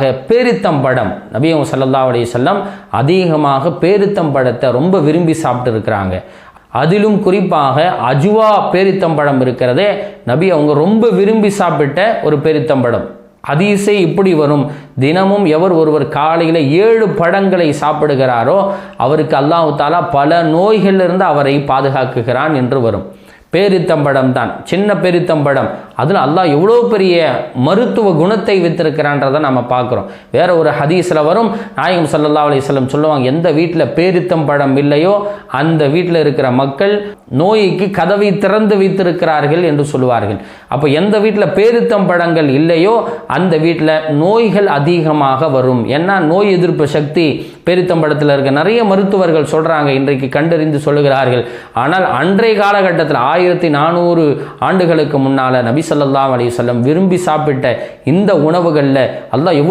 பேரித்தம்படம் நபியம் சல்லா அலைஹி செல்லம் அதிகமாக பேரித்தம்பழத்தை ரொம்ப விரும்பி சாப்பிட்டு இருக்கிறாங்க அதிலும் குறிப்பாக அஜுவா பேரித்தம்பழம் இருக்கிறதே நபி அவங்க ரொம்ப விரும்பி சாப்பிட்ட ஒரு பேரித்தம்பழம் அதிசை இப்படி வரும். தினமும் எவர் ஒருவர் காலையில் ஏழு பழங்களை சாப்பிடுகிறாரோ அவருக்கு அல்லாஹு தாலா பல நோய்களிலிருந்து அவரை பாதுகாக்குகிறான் என்று வரும். பேரித்தம்பழம் தான். சின்ன பேரித்தம்பழம் அதில் அல்லாஹ் எவ்வளோ பெரிய மருத்துவ குணத்தை வைத்திருக்கிறான்றதை நம்ம பார்க்குறோம். வேற ஒரு ஹதீஸில் வரும் நாயகம் சல்லா அலிஸ்லம் சொல்லுவாங்க எந்த வீட்டில் பேரித்தம் பழம் இல்லையோ அந்த வீட்டில் இருக்கிற மக்கள் நோய்க்கு கதவை திறந்து வைத்திருக்கிறார்கள் என்று சொல்லுவார்கள். அப்போ எந்த வீட்டில் பேரித்தம் பழங்கள் இல்லையோ அந்த வீட்டில் நோய்கள் அதிகமாக வரும். ஏன்னா நோய் எதிர்ப்பு சக்தி பேரித்தம்பழத்தில் இருக்க நிறைய மருத்துவர்கள் சொல்கிறாங்க இன்றைக்கு கண்டறிந்து சொல்லுகிறார்கள். ஆனால் அன்றைய காலகட்டத்தில் ஆயிரத்தி நானூறு ஆண்டுகளுக்கு முன்னால் நபி ஸல்லல்லாஹு அலைஹி வஸல்லம் விரும்பி சாப்பிட்ட இந்த உணவுகளில் அல்லாஹ் எவ்வளவு